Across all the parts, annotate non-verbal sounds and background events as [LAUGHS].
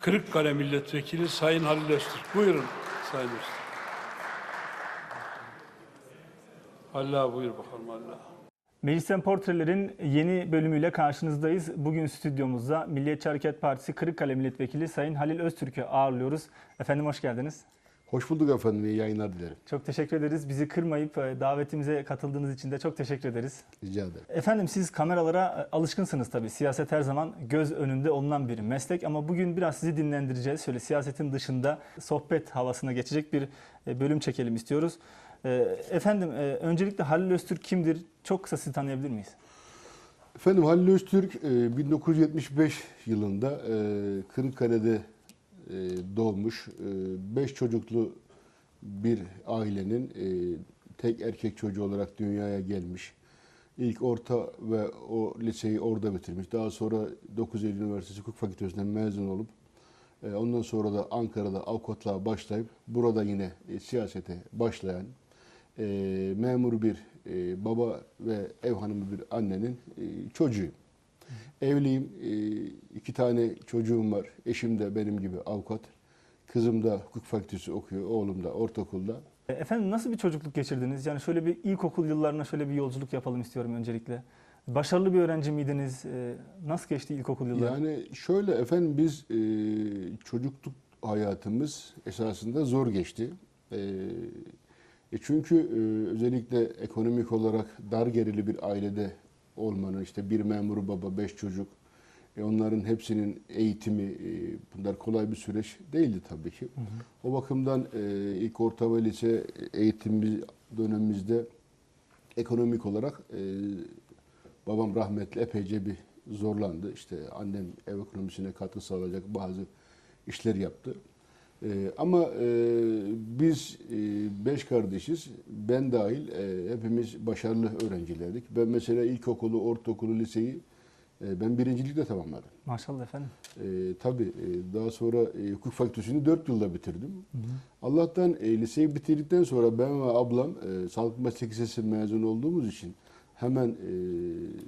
Kırıkkale Milletvekili Sayın Halil Öztürk. Buyurun Sayın Öztürk. Halil abi buyur bakalım Halil abi. Meclisten Portrelerin yeni bölümüyle karşınızdayız. Bugün stüdyomuzda Milliyetçi Hareket Partisi Kırıkkale Milletvekili Sayın Halil Öztürk'ü ağırlıyoruz. Efendim hoş geldiniz. Hoş bulduk efendim. İyi yayınlar dilerim. Çok teşekkür ederiz. Bizi kırmayıp e, davetimize katıldığınız için de çok teşekkür ederiz. Rica ederim. Efendim siz kameralara e, alışkınsınız tabii. Siyaset her zaman göz önünde olunan bir meslek ama bugün biraz sizi dinlendireceğiz. Şöyle siyasetin dışında sohbet havasına geçecek bir e, bölüm çekelim istiyoruz. Efendim öncelikle Halil Öztürk kimdir? Çok kısa sizi tanıyabilir miyiz? Efendim Halil Öztürk e, 1975 yılında Kırıkkale'de e, doğmuş. 5 çocuklu bir ailenin e, tek erkek çocuğu olarak dünyaya gelmiş. İlk orta ve o liseyi orada bitirmiş. Daha sonra 9 Eylül Üniversitesi Hukuk Fakültesinden mezun olup e, ondan sonra da Ankara'da avukatlığa başlayıp burada yine e, siyasete başlayan e, memur bir e, baba ve ev hanımı bir annenin e, çocuğuyum. Evliyim, e, iki tane çocuğum var. Eşim de benim gibi avukat. Kızım da hukuk fakültesi okuyor, oğlum da ortaokulda. E, Efendim nasıl bir çocukluk geçirdiniz? Yani şöyle bir ilkokul yıllarına şöyle bir yolculuk yapalım istiyorum öncelikle. Başarılı bir öğrenci miydiniz? E, Nasıl geçti ilkokul yılları? Yani şöyle efendim biz e, çocukluk hayatımız esasında zor geçti. E, e çünkü e, özellikle ekonomik olarak dar gerili bir ailede olmanın işte bir memur baba, beş çocuk, e, onların hepsinin eğitimi, e, bunlar kolay bir süreç değildi tabii ki. O bakımdan e, ilk orta ve lise eğitim dönemimizde ekonomik olarak e, babam rahmetli epeyce bir zorlandı. İşte annem ev ekonomisine katkı sağlayacak bazı işler yaptı. Ee, ama e, biz e, beş kardeşiz. Ben dahil e, hepimiz başarılı öğrencilerdik. Ben mesela ilkokulu, ortaokulu, liseyi e, ben birincilikle tamamladım. Maşallah efendim. E, tabii e, daha sonra e, hukuk fakültesini dört yılda bitirdim. Allah'tan e, liseyi bitirdikten sonra ben ve ablam e, sağlık meslek lisesi mezun olduğumuz için hemen e,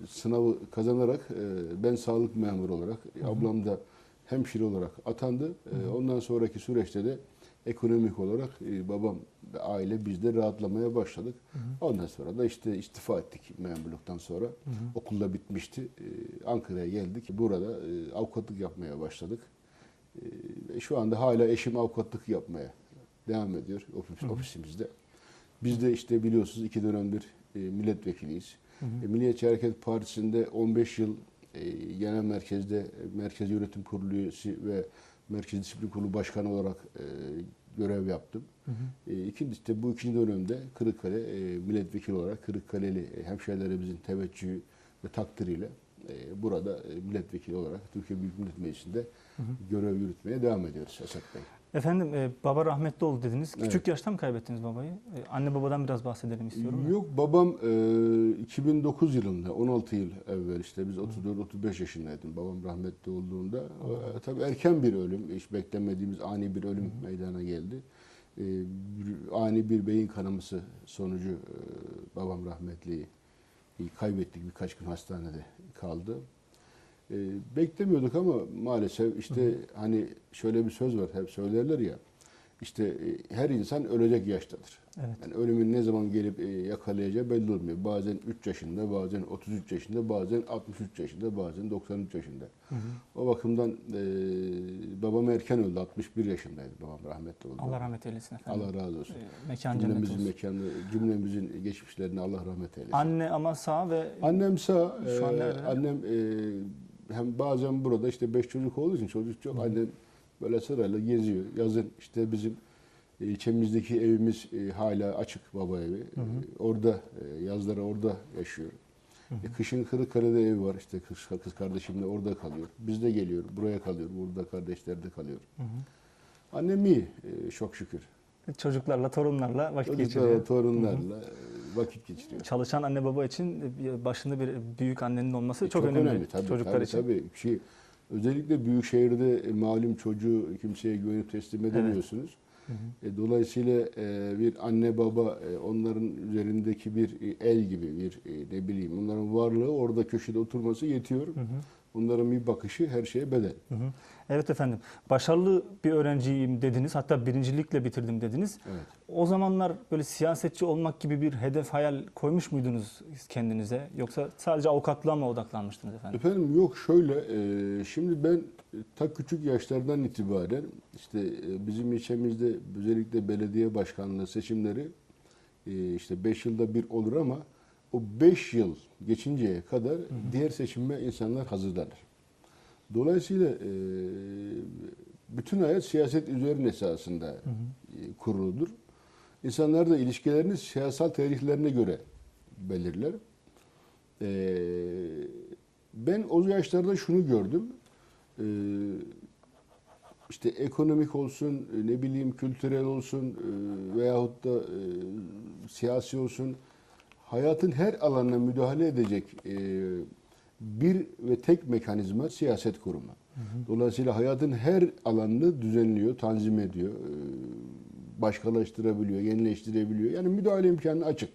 sınavı kazanarak e, ben sağlık memuru olarak, e, ablam da hemşire olarak atandı. E, ondan sonraki süreçte de ekonomik olarak e, babam ve aile biz de rahatlamaya başladık. Ondan sonra da işte istifa ettik memurluktan sonra. Okulda bitmişti. E, Ankara'ya geldik. Burada e, avukatlık yapmaya başladık. E, şu anda hala eşim avukatlık yapmaya devam ediyor ofis, ofisimizde. Biz de işte biliyorsunuz iki dönemdir e, milletvekiliyiz. E, Milliyetçi Hareket Partisi'nde 15 yıl genel merkezde e, Merkez Yönetim Kurulu üyesi ve Merkez Disiplin Kurulu Başkanı olarak e, görev yaptım. E, ikinci, işte bu ikinci dönemde Kırıkkale e, milletvekili olarak Kırıkkaleli e, hemşehrilerimizin teveccühü ve takdiriyle e, burada e, milletvekili olarak Türkiye Büyük Millet Meclisi'nde görev yürütmeye devam ediyoruz Esat Bey. Efendim e, baba rahmetli oldu dediniz. Küçük Evet. yaşta mı kaybettiniz babayı? E, Anne babadan biraz bahsedelim istiyorum. Yok babam e, 2009 yılında 16 yıl evvel işte biz 34-35 yaşındaydım babam rahmetli olduğunda. E, tabii erken bir ölüm, hiç beklemediğimiz ani bir ölüm meydana geldi. E, ani bir beyin kanaması sonucu e, babam rahmetliyi kaybettik birkaç gün hastanede kaldı. E, beklemiyorduk ama maalesef işte hani şöyle bir söz var hep söylerler ya işte e, her insan ölecek yaştadır. Evet. Yani ölümün ne zaman gelip e, yakalayacağı belli olmuyor. Bazen 3 yaşında, bazen 33 yaşında, bazen 63 yaşında, bazen 93 yaşında. O bakımdan e, babam erken öldü. 61 yaşındaydı babam rahmetli oldu. Allah rahmet eylesin efendim. Allah razı olsun. E, Mekan Cümlemizin olsun. mekanı, cümlemizin geçmişlerine Allah rahmet eylesin. Anne ama sağ ve Annem sağ. Şu an e, annem e, hem bazen burada işte beş çocuk olduğu için çocuk çok. Annem böyle sırayla geziyor. Yazın işte bizim e, ilçemizdeki evimiz e, hala açık baba evi. E, orada e, yazları orada yaşıyor. E, kışın Kırıkkale'de ev var işte kız, kız kardeşimle orada kalıyor. Biz de geliyor buraya kalıyor. Burada kardeşler de kalıyor. Annem iyi e, çok şükür. çocuklarla, torunlarla vakit Çocuklarla, geçiriyor. torunlarla e, vakit geçiriyor. Çalışan anne baba için e, başında bir büyük annenin olması çok, E, önemli, tabii, çocuklar tabii, için. Tabii. Şey, özellikle büyük şehirde e, malum çocuğu kimseye güvenip teslim edemiyorsunuz. E, dolayısıyla e, bir anne baba e, onların üzerindeki bir e, el gibi bir e, ne bileyim onların varlığı orada köşede oturması yetiyor. Onların bir bakışı her şeye bedel. Hı hı. Evet efendim. Başarılı bir öğrenciyim dediniz. Hatta birincilikle bitirdim dediniz. Evet. O zamanlar böyle siyasetçi olmak gibi bir hedef hayal koymuş muydunuz kendinize? Yoksa sadece avukatlığa mı odaklanmıştınız efendim? Efendim yok şöyle, e, şimdi ben ta küçük yaşlardan itibaren işte e, bizim ilçemizde özellikle belediye başkanlığı seçimleri e, işte 5 yılda bir olur ama o 5 yıl geçinceye kadar diğer seçime insanlar hazırlanır. Dolayısıyla e, bütün hayat siyaset üzerine esasında e, kuruludur. İnsanlar da ilişkilerini siyasal tercihlerine göre belirler. Ben o yaşlarda şunu gördüm. Ee, işte ekonomik olsun, e, ne bileyim kültürel olsun e, veyahut da e, siyasi olsun hayatın her alanına müdahale edecek e, bir ve tek mekanizma siyaset kurumu. Dolayısıyla hayatın her alanını düzenliyor, tanzim ediyor, e, başkalaştırabiliyor, yenileştirebiliyor. Yani müdahale imkanı açık.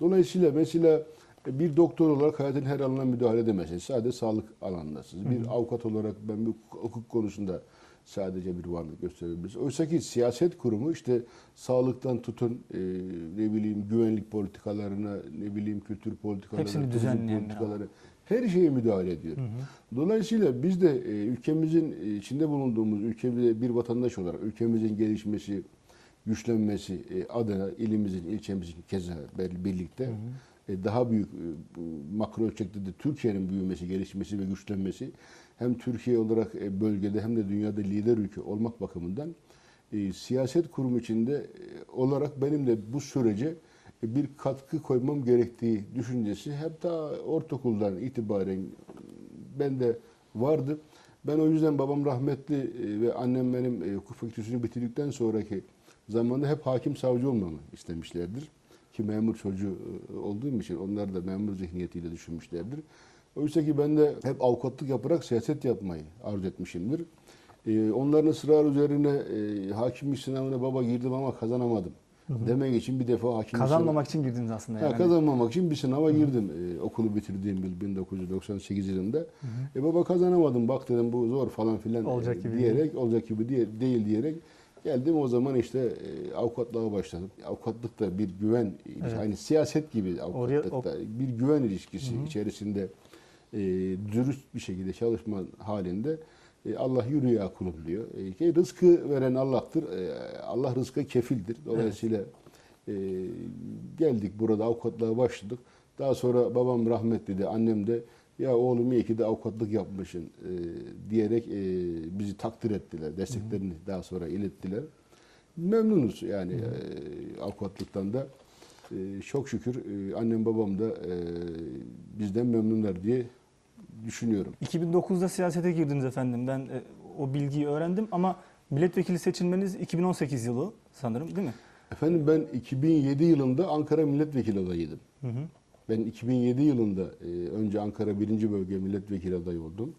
Dolayısıyla mesela bir doktor olarak hayatın her alanına müdahale edemezsiniz. Sadece sağlık alanındasınız. Bir avukat olarak ben bir hukuk konusunda sadece bir varlık gösterebiliriz. Oysa ki siyaset kurumu işte sağlıktan tutun e, ne bileyim güvenlik politikalarına, ne bileyim kültür politikalarına, Hepsini düzenleyen politikaları her şeye müdahale ediyor. Dolayısıyla biz de e, ülkemizin e, içinde bulunduğumuz ülkemizde bir vatandaş olarak ülkemizin gelişmesi, güçlenmesi e, adına ilimizin, ilçemizin keza birlikte e, daha büyük e, makro ölçekte de Türkiye'nin büyümesi, gelişmesi ve güçlenmesi hem Türkiye olarak e, bölgede hem de dünyada lider ülke olmak bakımından e, siyaset kurumu içinde e, olarak benim de bu sürece bir katkı koymam gerektiği düşüncesi hep daha ortaokuldan itibaren ben de vardı. Ben o yüzden babam rahmetli e, ve annem benim e, hukuk fakültesini bitirdikten sonraki zamanda hep hakim savcı olmamı istemişlerdir. Ki memur çocuğu e, olduğum için onlar da memur zihniyetiyle düşünmüşlerdir. Oysa ki ben de hep avukatlık yaparak siyaset yapmayı arzu etmişimdir. Onların ısrar üzerine hakimlik sınavına baba girdim ama kazanamadım. Demek için bir defa hakimlik Kazanmamak için girdiniz aslında Ha, yani. kazanmamak için bir sınava girdim. Ee, okulu bitirdiğim yıl 1998 yılında. E baba kazanamadım bak dedim bu zor falan filan Olacak e, gibi diyerek olacak gibi diye, değil diyerek geldim o zaman işte e, avukatlığa başladım. Avukatlık da bir güven Evet. hani siyaset gibi avukatlıkta bir güven ilişkisi içerisinde e, dürüst bir şekilde çalışma halinde e, Allah yürü ya kulum diyor. E, rızkı veren Allah'tır. E, Allah rızka kefildir. Dolayısıyla e, geldik burada avukatlığa başladık. Daha sonra babam rahmetli de annem de ya oğlum iyi ki de avukatlık yapmışsın e, diyerek e, bizi takdir ettiler. Desteklerini daha sonra ilettiler. Memnunuz yani e, avukatlıktan da. E, çok şükür e, annem babam da e, bizden memnunlar diye düşünüyorum. 2009'da siyasete girdiniz efendim. Ben e, o bilgiyi öğrendim ama milletvekili seçilmeniz 2018 yılı sanırım değil mi? Efendim ben 2007 yılında Ankara milletvekili adayıydım. Hı hı. Ben 2007 yılında e, önce Ankara 1. Bölge Milletvekili adayı oldum.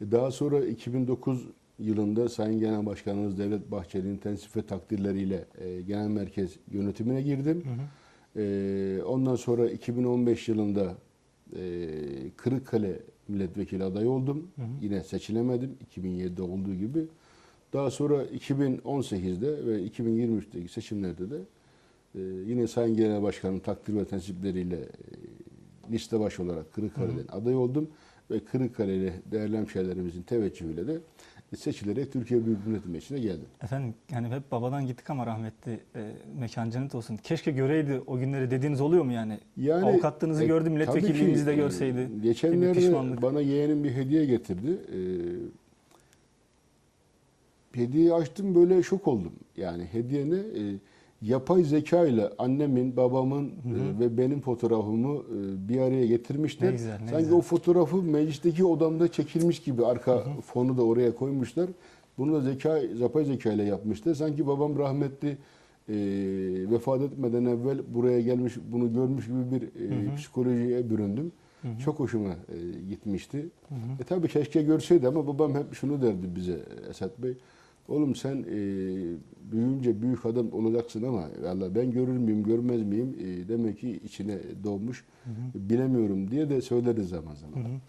E, Daha sonra 2009 yılında Sayın Genel Başkanımız Devlet Bahçeli'nin tensif ve takdirleriyle e, Genel Merkez yönetimine girdim. E, Ondan sonra 2015 yılında e, Kırıkkale Milletvekili adayı oldum. Yine seçilemedim 2007'de olduğu gibi. Daha sonra 2018'de ve 2023'teki seçimlerde de ee, yine Sayın Genel Başkanım takdir ve tensipleriyle e, liste baş olarak Kırıkkale'den aday oldum ve Kırıkkale'li değerli hemşehrilerimizin teveccühüyle de seçilerek Türkiye Büyük Millet Meclisi'ne geldim. Efendim yani hep babadan gittik ama rahmetli e, mekan cennet olsun. Keşke göreydi o günleri dediğiniz oluyor mu yani? Yani Avukatlığınızı e, gördüm, tabii milletvekilliğinizi ki, de e, görseydi. Geçenlerde bana yeğenim bir hediye getirdi. E, hediyeyi açtım böyle şok oldum. Yani hediyeni e, yapay zeka ile annemin, babamın e, ve benim fotoğrafımı e, bir araya getirmişler. Ne güzel, ne Sanki güzel. o fotoğrafı meclisteki odamda çekilmiş gibi arka fonu da oraya koymuşlar. Bunu da zeka, yapay zeka ile yapmışlar. Sanki babam rahmetli e, vefat etmeden evvel buraya gelmiş, bunu görmüş gibi bir e, psikolojiye büründüm. Çok hoşuma e, gitmişti. E tabii keşke görseydi ama babam hep şunu derdi bize Esat Bey. Oğlum sen e, büyüyünce büyük adam olacaksın ama valla ben görür müyüm görmez miyim e, demek ki içine doğmuş bilemiyorum diye de söyleriz zaman zaman.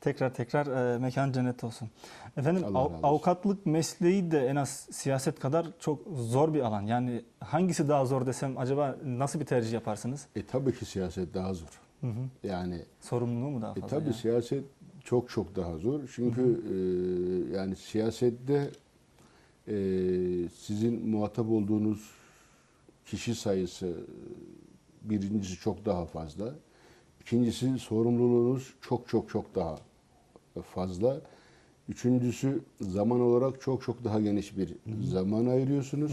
Tekrar tekrar e, mekan cennet olsun. Efendim av- avukatlık mesleği de en az siyaset kadar çok zor bir alan. Yani hangisi daha zor desem acaba nasıl bir tercih yaparsınız? E tabii ki siyaset daha zor. Hı hı. Yani Sorumluluğu mu daha e, fazla? tabii yani? siyaset çok çok daha zor. Çünkü e, yani siyasette e, sizin muhatap olduğunuz kişi sayısı e, birincisi çok daha fazla. İkincisi sorumluluğunuz çok çok çok daha fazla. Üçüncüsü zaman olarak çok çok daha geniş bir zaman ayırıyorsunuz.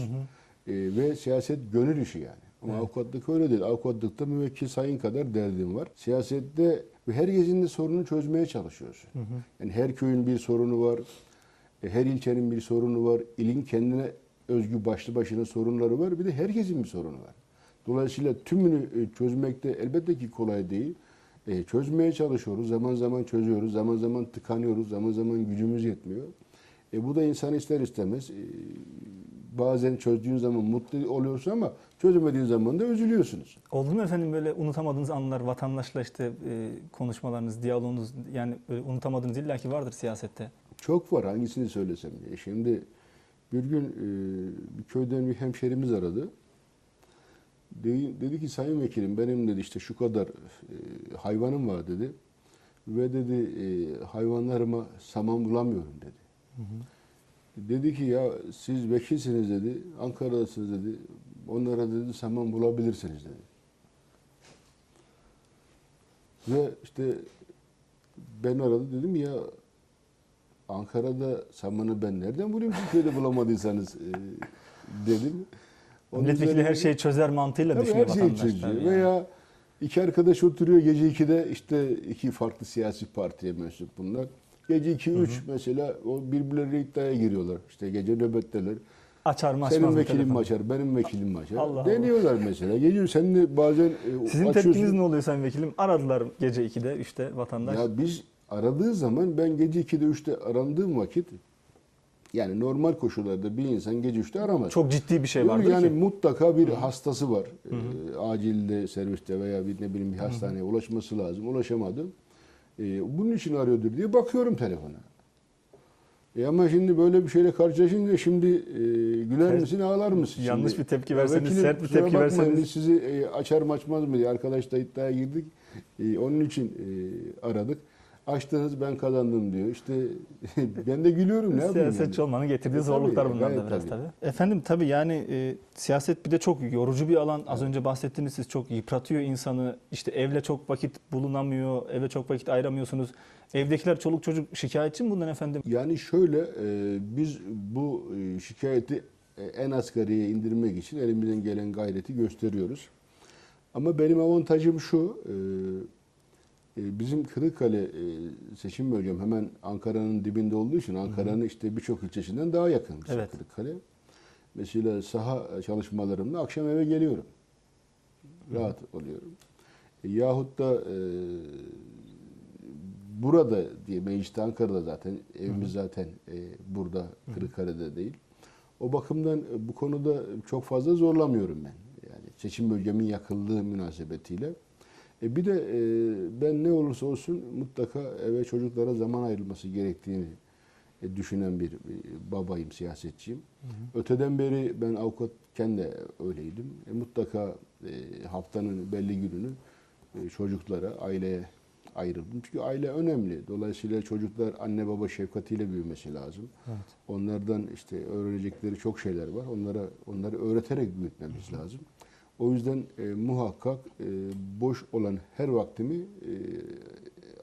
E, ve siyaset gönül işi yani. Ama avukatlık öyle değil. Avukatlıkta müvekkil sayın kadar derdim var. Siyasette herkesin de sorununu çözmeye çalışıyorsun. Yani her köyün bir sorunu var. E, Her ilçenin bir sorunu var. İlin kendine özgü başlı başına sorunları var. Bir de herkesin bir sorunu var. Dolayısıyla tümünü e, çözmekte elbette ki kolay değil. E, çözmeye çalışıyoruz. Zaman zaman çözüyoruz. Zaman zaman tıkanıyoruz. Zaman zaman gücümüz yetmiyor. E, bu da insan ister istemez. bazen çözdüğün zaman mutlu oluyorsun ama çözemediğin zaman da üzülüyorsunuz. Oldu mu efendim böyle unutamadığınız anlar vatandaşla işte konuşmalarınız, diyaloğunuz yani böyle unutamadığınız illaki vardır siyasette. Çok var hangisini söylesem diye. Şimdi bir gün e, bir köyden bir hemşerimiz aradı. De- dedi ki sayın vekilim benim dedi işte şu kadar e, hayvanım var dedi. Ve dedi e, hayvanlarıma saman bulamıyorum dedi. Dedi ki ya siz vekilsiniz dedi. Ankara'dasınız dedi. Onlara dedi saman bulabilirsiniz dedi. Ve işte ben aradı dedim ya Ankara'da samanı ben nereden bulayım Türkiye'de bulamadıysanız e, dedim. Onun Milletvekili her üzerine- şeyi çözer mantığıyla Tabii düşünüyor her şeyi çözüyor. yani. Veya iki arkadaş oturuyor gece 2'de işte iki farklı siyasi partiye mensup bunlar. Gece 2-3 mesela o birbirleriyle iddiaya giriyorlar. İşte gece nöbetteler. Açar mı açmaz Senin mı vekilim mi telefonu? açar, benim vekilim mi açar? Allah. Deniyorlar mesela. Geliyor sen de bazen e, Sizin açıyorsun. tepkiniz ne oluyor sayın vekilim? Aradılar gece 2'de 3'te vatandaş. Ya biz aradığı zaman ben gece 2'de 3'te arandığım vakit yani normal koşullarda bir insan gece 3'te aramaz. Çok ciddi bir şey vardır yani ki. mutlaka bir hastası var. Ee, acilde, serviste veya bir ne bileyim bir hastaneye ulaşması lazım. Ulaşamadım. Ee, bunun için arıyordur diye bakıyorum telefona. E ama şimdi böyle bir şeyle karşılaşınca şimdi e, güler misin ağlar mısın? yanlış şimdi? bir tepki verseniz, vekilim, sert bir tepki verseniz- Biz sizi e, açar mı açmaz mı diye arkadaşla iddiaya girdik. E, onun için e, aradık. Açtınız ben kazandım diyor. İşte [LAUGHS] ben de gülüyorum ne Siyasetçi yani. olmanın getirdiği E, tabii, zorluklar e, bunlar da biraz tabii. tabii. Efendim tabii yani e, siyaset bir de çok yorucu bir alan. Az önce bahsettiniz siz çok yıpratıyor insanı. İşte evle çok vakit bulunamıyor, eve çok vakit ayıramıyorsunuz. Evdekiler çoluk çocuk şikayetçi mi bundan efendim? Yani şöyle e, biz bu e, şikayeti e, en asgariye indirmek için elimizden gelen gayreti gösteriyoruz. Ama benim avantajım şu, e, bizim Kırıkkale e, seçim bölgem hemen Ankara'nın dibinde olduğu için Ankara'nın işte birçok ilçesinden daha yakın bizim Evet. Kırıkkale. Mesela saha çalışmalarımda akşam eve geliyorum. Rahat oluyorum. E, yahut da e, burada diye mecliste Ankara'da zaten evimiz zaten e, burada Kırıkkale'de değil. O bakımdan e, bu konuda çok fazla zorlamıyorum ben. Yani seçim bölgemin yakınlığı münasebetiyle. E bir de e, ben ne olursa olsun mutlaka eve çocuklara zaman ayrılması gerektiğini e, düşünen bir e, babayım, siyasetçiyim. Öteden beri ben avukatken de öyleydim. E, mutlaka e, haftanın belli gününü e, çocuklara, aileye ayrıldım. Çünkü aile önemli. Dolayısıyla çocuklar anne baba şefkatiyle büyümesi lazım. Onlardan işte öğrenecekleri çok şeyler var. Onlara onları öğreterek büyütmemiz lazım. O yüzden e, muhakkak e, boş olan her vaktimi e,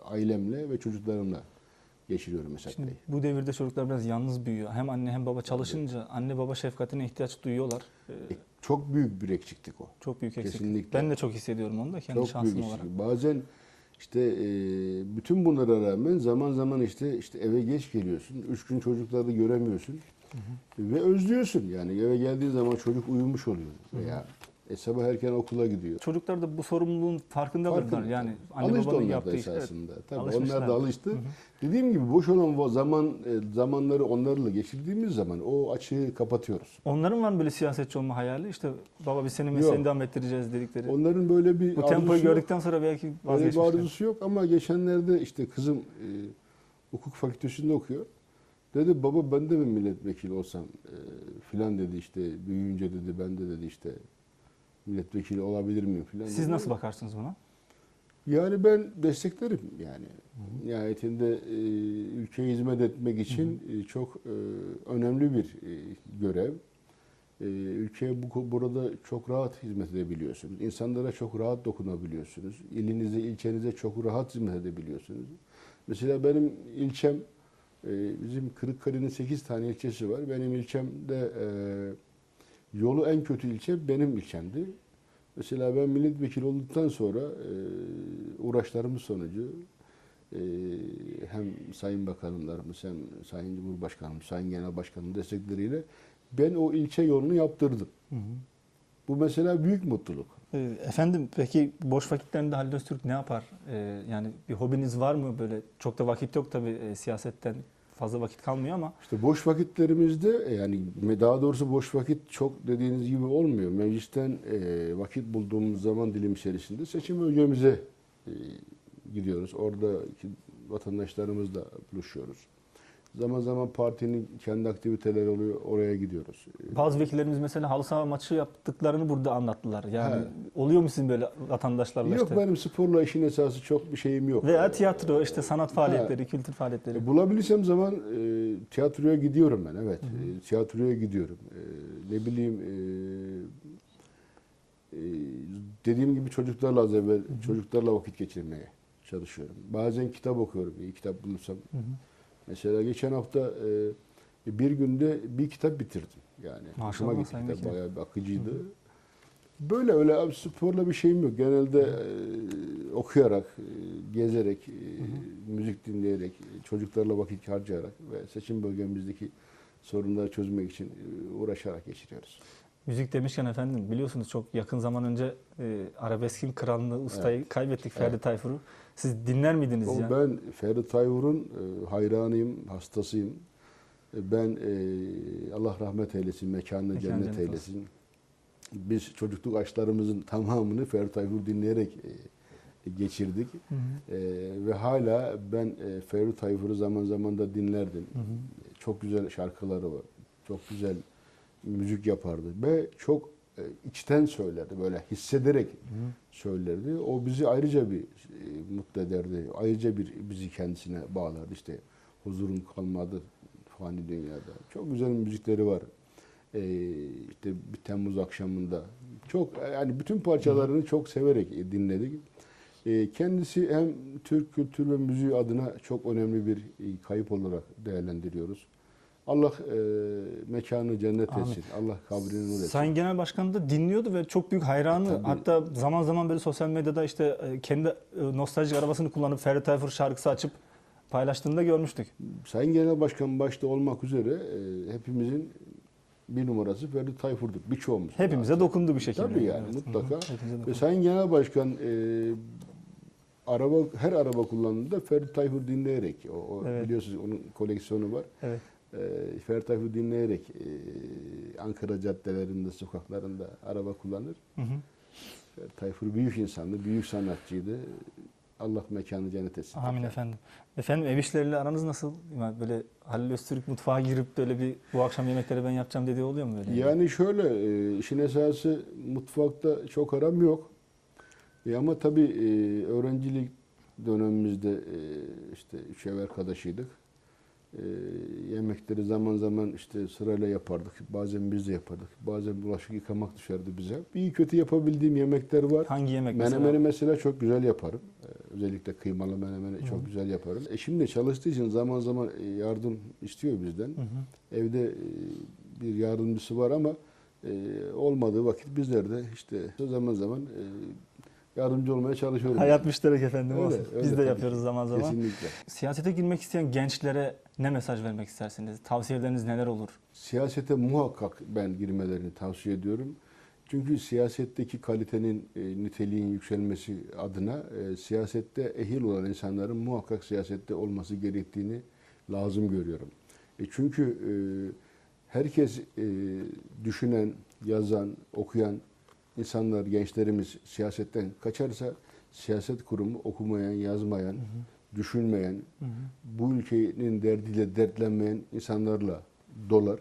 ailemle ve çocuklarımla geçiriyorum Esat Şimdi bu devirde çocuklar biraz yalnız büyüyor. Hem anne hem baba çalışınca anne baba şefkatine ihtiyaç duyuyorlar. Ee, E, çok büyük bir eksiklik o. çok büyük eksik. Kesinlikle. Ben de çok hissediyorum onu da kendi Çok şansım büyük olarak. eksiklik. Bazen işte e, bütün bunlara rağmen zaman zaman işte işte eve geç geliyorsun. Üç gün çocukları göremiyorsun. Ve özlüyorsun yani eve geldiğin zaman çocuk uyumuş oluyor veya E, sabah erken okula gidiyor. Çocuklar da bu sorumluluğun farkındadırlar. Farkında. Yani anne alıştı babanın onlar da yaptığı iş. Evet. esasında. Tabii alışmışlar. onlar da alıştı. Dediğim gibi boş olan o zaman e, zamanları onlarla geçirdiğimiz zaman o açığı kapatıyoruz. Onların var mı böyle siyasetçi olma hayali? İşte baba biz senin mesleğini devam ettireceğiz dedikleri. Onların böyle bir bu arzusu tempoyu yok. gördükten sonra belki Öyle bir vazgeçmişler. arzusu yok ama geçenlerde işte kızım e, hukuk fakültesinde okuyor. Dedi baba ben de mi milletvekili olsam e, filan dedi işte büyüyünce dedi ben de dedi işte milletvekili olabilir miyim filan. Siz nasıl bakarsınız buna? Yani ben desteklerim yani. Nihayetinde e, ülkeye hizmet etmek için e, çok e, önemli bir e, görev. E, ülkeye bu burada çok rahat hizmet edebiliyorsunuz. İnsanlara çok rahat dokunabiliyorsunuz. İlinize, ilçenize çok rahat hizmet edebiliyorsunuz. Mesela benim ilçem e, bizim Kırıkkale'nin 8 tane ilçesi var. Benim ilçemde e, yolu en kötü ilçe benim ilçemdi. Mesela ben milletvekili olduktan sonra e, uğraşlarımız sonucu e, hem Sayın Bakanlarımız hem Sayın Cumhurbaşkanımız, Sayın Genel Başkanım destekleriyle ben o ilçe yolunu yaptırdım. Bu mesela büyük mutluluk. Ee, Efendim peki boş vakitlerinde Halil Öztürk ne yapar? Ee, yani bir hobiniz var mı böyle? Çok da vakit yok tabii e, siyasetten fazla vakit kalmıyor ama İşte boş vakitlerimizde e, yani daha doğrusu boş vakit çok dediğiniz gibi olmuyor. Meclisten e, vakit bulduğumuz zaman dilim içerisinde seçim bölgemize e, gidiyoruz. Oradaki vatandaşlarımızla buluşuyoruz. Zaman zaman partinin kendi aktiviteleri oluyor. Oraya gidiyoruz. Bazı vekillerimiz mesela halı saha maçı yaptıklarını burada anlattılar. Yani He. oluyor mu sizin böyle vatandaşlarla Yok işte? benim sporla işin esası çok bir şeyim yok. Veya tiyatro, işte sanat faaliyetleri, He. kültür faaliyetleri. E, Bulabilirsem zaman e, tiyatroya gidiyorum ben evet. E, tiyatroya gidiyorum. E, ne bileyim e, e, dediğim gibi çocuklarla az evvel çocuklarla vakit geçirmeye çalışıyorum. Bazen kitap okuyorum. İyi kitap bulursam. Hı hı. Mesela geçen hafta e, bir günde bir kitap bitirdim. Yani hoşuma gitti kitap. Bayağı bir akıcıydı. Böyle öyle abi sporla bir şeyim yok. Genelde e, okuyarak, e, gezerek, e, müzik dinleyerek, çocuklarla vakit harcayarak ve seçim bölgemizdeki sorunları çözmek için e, uğraşarak geçiriyoruz. Müzik demişken efendim biliyorsunuz çok yakın zaman önce e, arabeskin kralını, ustayı kaybettik Ferdi Evet. Tayfur'u. Siz dinler miydiniz O ya? Ben Ferdi Tayfur'un e, hayranıyım, hastasıyım. E, Ben e, Allah rahmet eylesin, mekanını Mekanı cennet, cennet eylesin. Biz çocukluk aşklarımızın tamamını Ferdi Tayfur dinleyerek e, geçirdik. Hı hı. E, ve hala ben e, Ferdi Tayfur'u zaman zaman da dinlerdim. Hı hı. Çok güzel şarkıları var. Çok güzel müzik yapardı ve çok e, içten söylerdi. Böyle hissederek söylerdi. O bizi ayrıca bir e, mutlu ederdi. Ayrıca bir bizi kendisine bağlardı. İşte huzurun kalmadı fani dünyada. Çok güzel müzikleri var. E, işte bir Temmuz akşamında. Çok yani bütün parçalarını çok severek e, dinledik. E, kendisi hem Türk kültür ve müziği adına çok önemli bir e, kayıp olarak değerlendiriyoruz. Allah e, mekanı cennet Amin. etsin. Allah kabrini nur etsin. Sayın Genel Başkan da dinliyordu ve çok büyük hayranı. Tabii. Hatta zaman zaman böyle sosyal medyada işte e, kendi e, nostaljik arabasını kullanıp Ferdi Tayfur şarkısı açıp paylaştığını da görmüştük. Sayın Genel Başkan başta olmak üzere e, hepimizin bir numarası Ferdi Tayfur'dur. Birçoğumuz. Hepimize dokundu bir şekilde. Tabii yani Evet. mutlaka. Ve. Sayın Genel Başkan e, araba her araba kullandığında Ferdi Tayfur dinleyerek o, o Evet. biliyorsunuz onun koleksiyonu var. Evet. E, Ferdi Tayfur dinleyerek e, Ankara caddelerinde, sokaklarında araba kullanır. Hı hı. Tayfur büyük insandı, büyük sanatçıydı. Allah mekanı cennet etsin. Amin efendim. Efendim ev işleriyle aranız nasıl? Yani böyle Halil Öztürk mutfağa girip böyle bir bu akşam yemekleri ben yapacağım dediği oluyor mu böyle? Yani şöyle, e, işin esası mutfakta çok aram yok. E, ama tabii e, öğrencilik dönemimizde e, işte üç ev arkadaşıydık. E, yemekleri zaman zaman işte sırayla yapardık. Bazen biz de yapardık. Bazen bulaşık yıkamak düşerdi bize. İyi kötü yapabildiğim yemekler var. Hangi yemek mesela? Menemeni mesela çok güzel yaparım. Ee, Özellikle kıymalı menemeni çok güzel yaparım. Eşim de çalıştığı için zaman zaman e, yardım istiyor bizden. Hı hı. Evde e, bir yardımcısı var ama e, olmadığı vakit bizler de işte zaman zaman e, yardımcı olmaya çalışıyoruz. Hayat müşterek efendim Öyle, öyle Biz de tabii yapıyoruz zaman zaman. Kesinlikle. Siyasete girmek isteyen gençlere ne mesaj vermek istersiniz? Tavsiyeleriniz neler olur? Siyasete muhakkak ben girmelerini tavsiye ediyorum. Çünkü siyasetteki kalitenin, e, niteliğin yükselmesi adına e, siyasette ehil olan insanların muhakkak siyasette olması gerektiğini lazım görüyorum. E, çünkü e, herkes e, düşünen, yazan, okuyan insanlar, gençlerimiz siyasetten kaçarsa siyaset kurumu okumayan, yazmayan, düşünmeyen, bu ülkenin derdiyle dertlenmeyen insanlarla dolar.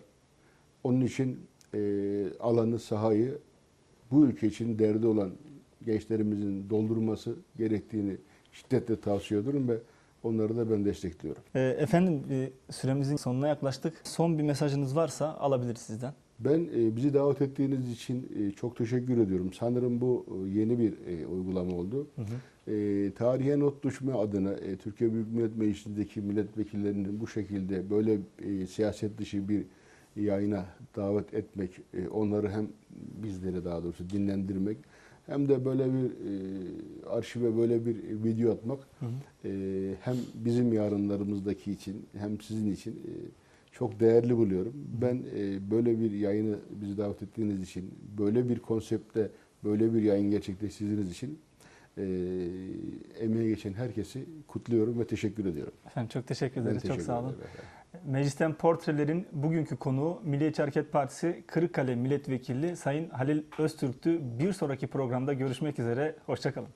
Onun için e, alanı, sahayı bu ülke için derdi olan gençlerimizin doldurması gerektiğini şiddetle tavsiye ediyorum ve onları da ben destekliyorum. E, efendim e, süremizin sonuna yaklaştık. Son bir mesajınız varsa alabiliriz sizden. Ben e, bizi davet ettiğiniz için e, çok teşekkür ediyorum. Sanırım bu e, yeni bir uygulama oldu. E, tarihe not düşme adına e, Türkiye Büyük Millet Meclisi'ndeki milletvekillerinin bu şekilde böyle e, siyaset dışı bir yayına davet etmek, e, onları hem bizleri daha doğrusu dinlendirmek hem de böyle bir e, arşive böyle bir video atmak e, hem bizim yarınlarımızdaki için hem sizin için e, çok değerli buluyorum. Ben e, böyle bir yayını bizi davet ettiğiniz için, böyle bir konsepte böyle bir yayın gerçekleştirdiğiniz için e, emeğe geçen herkesi kutluyorum ve teşekkür ediyorum. Efendim çok teşekkür ederiz. teşekkür çok sağ olun. efendim. Meclisten portrelerin bugünkü konuğu Milliyetçi Hareket Partisi Kırıkkale Milletvekili Sayın Halil Öztürk'tü. Bir sonraki programda görüşmek üzere. Hoşçakalın.